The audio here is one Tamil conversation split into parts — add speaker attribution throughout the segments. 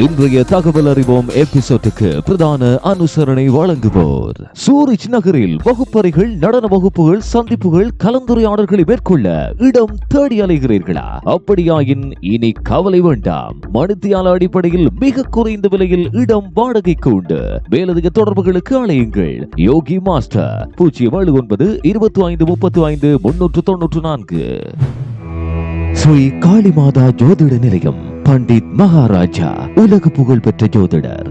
Speaker 1: இன்றைய தகவல் அறிவோம் எபிசோட்டுக்கு பிரதான அனுசரணை வழங்குவோர். சூரிச் நகரில் வகுப்பறைகள் நடன வகுப்புகள் சந்திப்புகள் கலந்துரையாடல்களை மேற்கொள்ள இடம் தேடி அலைகிறீர்களா? அப்படியாயின் இனி கவலை வேண்டாம். மணித்தியால அடிப்படையில் மிக குறைந்த விலையில் இடம் வாடகைக்கு உண்டு. மேலதிக தொடர்புகளுக்கு அலையுங்கள் யோகி மாஸ்டர் பூஜ்ஜியம் ஏழு ஒன்பது இருபத்தி ஐந்து முப்பத்தி ஐந்து முன்னூற்று தொன்னூற்று நான்கு. ஸ்ரீ காளிமாதா ஜோதிட நிலையம். பண்டித் மகாராஜா உலக புகழ்பெற்ற ஜோதிடர்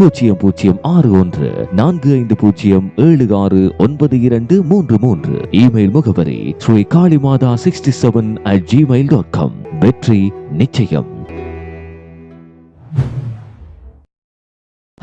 Speaker 1: பூஜ்ஜியம் பூஜ்ஜியம் ஆறு ஒன்று நான்கு ஐந்து பூஜ்ஜியம் ஏழு ஆறு ஒன்பது இரண்டு மூன்று மூன்று. இமெயில் முகவரி Shri Kalimata sixty seven at Gmail dot com வெற்றி நிச்சயம்.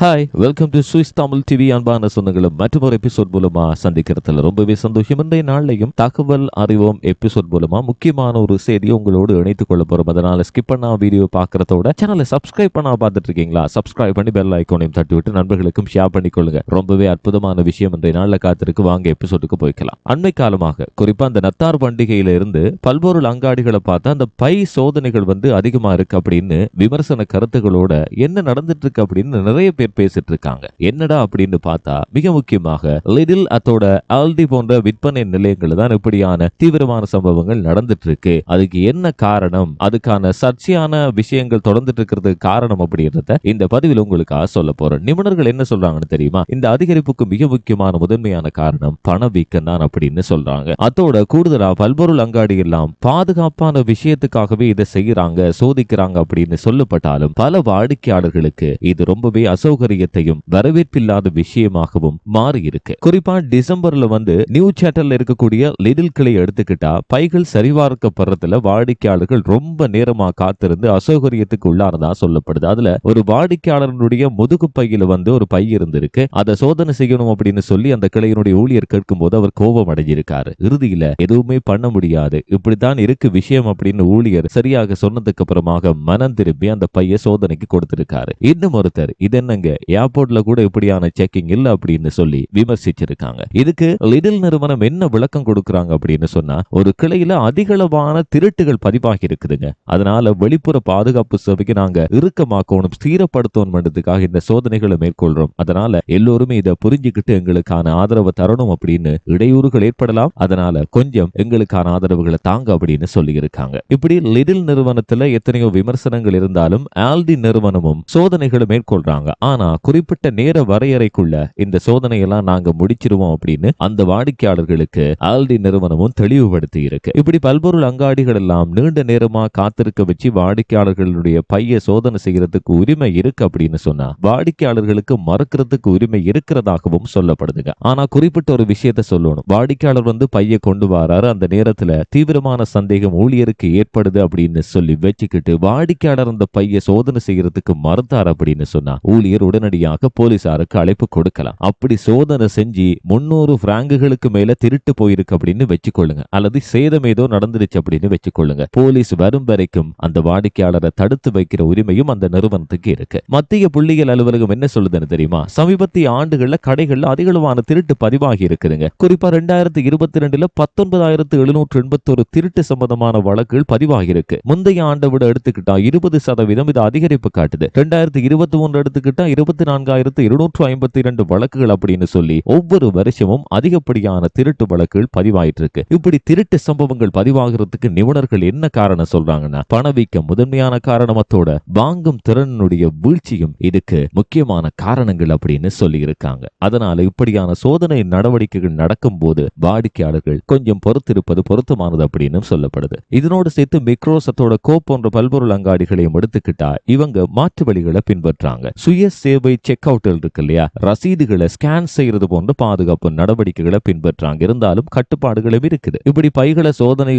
Speaker 1: Hi welcome to Swiss Tamil TV அன்பான சொந்தங்களும் மற்றொரு எபிசோட் மூலமா சந்திக்கிறதுல ரொம்பவே சந்தோஷம். இன்றைய நாளையும் தகவல் அறிவோம் எபிசோட் மூலமா முக்கியமான ஒரு செய்தியை உங்களோடு இணைத்துக் கொள்ள போறோம். அதனால ஸ்கிப் பண்ணா வீடியோ பாக்குறதோட சேனலை சப்ஸ்கிரைப் பண்ணா பார்த்துட்டு இருக்கீங்களா சப்ஸ்கிரைப் பண்ணி பெல் ஐக்கோனையும் தட்டி விட்டு நண்பர்களுக்கும் ஷேர் பண்ணிக்கொள்ளுங்க. ரொம்பவே அற்புதமான விஷயம் இன்றைய நாளில் காத்திருக்கு. வாங்க எபிசோடுக்கு போய்க்கலாம். அண்மை காலமாக குறிப்பா அந்த நத்தார் பண்டிகையில இருந்து பல்பொருள் அங்காடிகளை பார்த்தா அந்த பை சோதனைகள் வந்து அதிகமா இருக்கு அப்படின்னு விமர்சன கருத்துகளோட என்ன நடந்துட்டு இருக்கு அப்படின்னு நிறைய பேர் பேசிட்டு இருக்காங்க என்னடா அப்படின்னு பார்த்தா மிக முக்கியமாக லிடில் அத்தோட ஆல்டி போன்ற விற்பனை நிலையங்கள் தான் இப்படியான தீவிரமான சம்பவங்கள் நடந்துட்டு இருக்கு அதுக்கு என்ன காரணம்? அதுக்கான சர்ச்சையான விஷயங்கள் தொடர்ந்துட்டு இருக்கிறதுக்கு காரணம் அப்படின்றத இந்த பதிவில் உங்களுக்காக சொல்ல போறேன். நிபுணர்கள் என்ன சொல்றாங்கன்னு தெரியுமா? இந்த அதிகரிப்புக்கு மிக முக்கியமான முதன்மையான காரணம் பணவீக்கம் தான் அப்படின்னு சொல்றாங்க. அதோட கூடுதலா பல்பொருள் அங்காடி எல்லாம் பாதுகாப்பான விஷயத்துக்காகவே இதை செய்யறாங்க சோதிக்கிறாங்க அப்படின்னு சொல்லப்பட்டாலும் பல வாடிக்கையாளர்களுக்கு இது ரொம்பவே அசௌகரியத்தையும் வரவேற்பில்லாத விஷயமாகவும் மாறி இருக்கு குறிப்பா டிசம்பர்ல வந்து நியூ சேட்டர்ல இருக்கக்கூடிய லிடில் கிளை எடுத்துக்கிட்டா பைகள் சரிபார்க்கப்படுறதுல வாடிக்கையாளர்கள் ரொம்ப நேரமா காத்திருந்து அசௌகரியத்துக்கு உள்ளானதா சொல்லப்படுது. அதுல ஒரு வாடிக்கையாளருடைய முதுகு பையில வந்து ஒரு பை இருந்திருக்கு. அதை சோதனை செய்யணும் அப்படின்னு சொல்லி அந்த கிளையினுடைய ஊழியர் கேட்கும் போது அவர் கோபம் அடைஞ்சிருக்காரு. இறுதியில எதுவுமே பண்ண முடியாது. இப்படித்தான் இருக்கு விஷயம் அப்படின்னு ஊழியர் சரியாக சொன்னதுக்கு அப்புறமாக மனம் திரும்பி அந்த பைய சோதனைக்கு கொடுத்திருக்காரு. இன்னும் ஒருத்தர் இது என்னங்க? ஏர்போர்ட்ல கூட இப்படியான செக்கிங் இல்ல அப்படின்னு சொல்லி விமர்சிச்சிருக்காங்க. இதுக்கு லிடில் நிறுவனம் என்ன விளக்கம் கொடுக்கறாங்க அப்படின்னு சொன்னா ஒரு கிளையில அதிகளவான திருட்டுகள் பதிவாகி இருக்குதுங்க அதனால வெளிப்புற பாதுகாப்பு சபைக்கு நாங்க இறுக்கமாக்கணும் ஸ்திரப்படுத்தணும்ன்றதுக்காக இந்த சோதனைகளை மேற்கொள்றோம். அதனால எல்லோருமே இதை புரிஞ்சுக்கிட்டு எங்களுக்கான ஆதரவை தரணும் அப்படின்னு இடையூறுகள் ஏற்படலாம். அதனால கொஞ்சம் எங்களுக்கான ஆதரவுகளை தாங்க அப்படின்னு சொல்லி இருக்காங்க இப்படி லிடில் நிறுவனத்துல எத்தனையோ விமர்சனங்கள் இருந்தாலும் ஆல்டி நிறுவனமும் சோதனைகளை மேற்கொள்றாங்க. ஆனா குறிப்பிட்ட நேர வரையறைக்குள்ள இந்த சோதனையெல்லாம் நாங்க முடிச்சிருவோம் அப்படின்னு அந்த வாடிக்கையாளர்களுக்கு ஆல்டி நிறுவனமும் தெளிவுபடுத்தி இருக்கு. இப்படி பல்பொருள் அங்காடிகள் எல்லாம் நீண்ட நேரமா காத்திருக்க வச்சு வாடிக்கையாளர்களுடைய பைய சோதனை செய்யறதுக்கு உரிமை இருக்கு அப்படின்னு சொன்னா வாடிக்கையாளர்களுக்கு மறுக்கிறதுக்கு உரிமை இருக்கிறதாகவும் சொல்லப்படுதுங்க. ஆனா குறிப்பிட்ட ஒரு விஷயத்த சொல்லணும். வாடிக்கையாளர் வந்து பைய கொண்டு வராரு. அந்த நேரத்துல தீவிரமான சந்தேகம் ஊழியருக்கு ஏற்படுது அப்படின்னு சொல்லி வச்சுக்கிட்டு வாடிக்கையாளர் அந்த பைய சோதனை செய்யறதுக்கு மறுத்தார் அப்படின்னு சொன்னா ஊழியர் உடனடியாக போலீசாருக்கு அழைப்பு கொடுக்கலாம். அப்படி சோதனை செஞ்சு முன்னூறு பிராங்குகளுக்கு மேல திருட்டு போயிருக்கு அப்படின்னு வச்சுக்கொள்ளுங்க. அல்லது சேதம் ஏதோ நடந்துருச்சு அப்படின்னு வச்சுக்கொள்ளுங்க. போலீஸ் வரும் வரைக்கும் அந்த வாடிக்கையாளரை தடுத்து வைக்கிற உரிமையும் அந்த நிறுவனத்துக்கு இருக்கு. மத்திய புள்ளியியல் அலுவலகம் என்ன சொல்லுதுன்னு தெரியுமா? சமீபத்திய ஆண்டுகள்ல கடைகள்ல அதிகளவான திருட்டு பதிவாகி இருக்குதுங்க. குறிப்பா ரெண்டாயிரத்தி இருபத்தி ரெண்டுல பத்தொன்பதாயிரத்து எழுநூற்று எண்பத்தொரு திருட்டு சம்பந்தமான வழக்குகள் பதிவாகி இருக்கு. முந்தைய ஆண்டை விட எடுத்துக்கிட்டா இருபது சதவீதம் இது அதிகரிப்பு காட்டுது. ரெண்டாயிரத்தி இருபத்தி ஒன்று எடுத்துக்கிட்டா இருபத்தி நான்காயிரத்து இருநூற்று ஐம்பத்தி இரண்டு வழக்குகள் அப்படின்னு சொல்லி ஒவ்வொரு வருஷமும் அதிகப்படியான திருட்டு வழக்குகள் பதிவாயிட்டு இருக்கு இப்படி திருட்டு சம்பவங்கள் பதிவாகிறதுக்கு நிபுணர்கள் என்ன காரணம் சொல்றாங்கன்னா பணவீக்கம் முதன்மையான காரணமத்தோட வாங்கும் திறனுடைய வீழ்ச்சியும் இதுக்கு முக்கியமான காரணங்கள் அப்படின்னு சொல்லி இருக்காங்க அதனால இப்படியான சோதனை நடவடிக்கைகள் நடக்கும் போது வாடிக்கையாளர்கள் கொஞ்சம் பொறுத்திருப்பது பொருத்தமானது அப்படின்னு சொல்லப்படுது. இதனோடு சேர்த்து மிக்ரோசத்தோட கோ போன்ற பல்பொருள் அங்காடிகளையும் எடுத்துக்கிட்டா இவங்க மாற்று வழிகளை பின்பற்றாங்க. சுய சேவை செக் அவுட் இருக்கு இல்லையா? ரசீதுகளை ஸ்கேன் செய்யறது போன்ற பாதுகாப்பு நடவடிக்கைகளை பின்பற்றாங்க. இருந்தாலும் கட்டுப்பாடுகளும் இருக்குது. இப்படி பைகளை சோதனை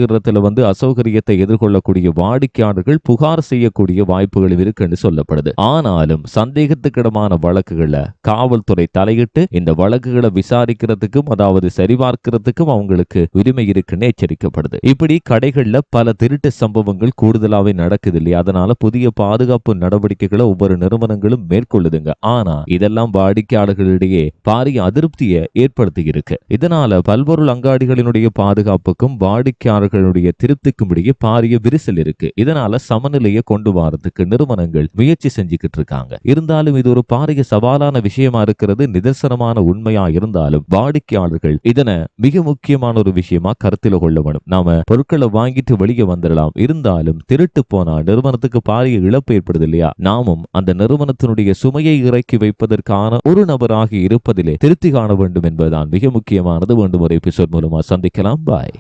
Speaker 1: வந்து அசௌகரியத்தை எதிர்கொள்ளக்கூடிய வாடிக்கையாளர்கள் புகார் செய்யக்கூடிய வாய்ப்புகள் இருக்குன்னு சொல்லப்படுது. ஆனாலும் சந்தேகத்துக்கிடமான வழக்குகளை காவல்துறை தலையிட்டு இந்த வழக்குகளை விசாரிக்கிறதுக்கும் அதாவது சரிபார்க்கிறதுக்கும் அவங்களுக்கு உரிமை இருக்குன்னு எச்சரிக்கப்படுது. இப்படி கடைகள்ல பல திருட்டு சம்பவங்கள் கூடுதலாவே நடக்குது இல்லையா? அதனால புதிய பாதுகாப்பு நடவடிக்கைகளை ஒவ்வொரு நிறுவனங்களும் மேற்கொள்ள மேற்கொள்ளுதுங்க ஆனா இதெல்லாம் வாடிக்கையாளர்களிடையே பாரிய அதிருப்தியை ஏற்படுத்தி இருக்கு இதனால பல்பொருள் அங்காடிகளினுடைய பாதுகாப்புக்கும் வாடிக்கையாளர்களுடைய திருப்திக்கும் இடையே பாரிய விரிசல் இருக்கு. இதனால சமநிலையை கொண்டு வரதுக்கு நிறுவனங்கள் முயற்சி செஞ்சுக்கிட்டு இருக்காங்க. இருந்தாலும் இது ஒரு பாரிய சவாலான விஷயமா இருக்கிறது. நிதர்சனமான உண்மையா இருந்தாலும் வாடிக்கையாளர்கள் இதனை மிக முக்கியமான ஒரு விஷயமா கருத்தில் கொள்ள வேணும். நாம பொருட்களை வாங்கிட்டு வெளியே வந்துடலாம். இருந்தாலும் திருட்டு போனா நிறுவனத்துக்கு பாரிய இழப்பு ஏற்படுது இல்லையா? நாமும் அந்த நிறுவனத்தினுடைய சுமை சுமையை இறக்கி வைப்பதற்கான ஒரு நபராக இருப்பதிலே திருப்தி காண வேண்டும் என்பதுதான் மிக முக்கியமானது. வேண்டும் ஒரு எபிசோட் மூலமா சந்திக்கலாம். பாய்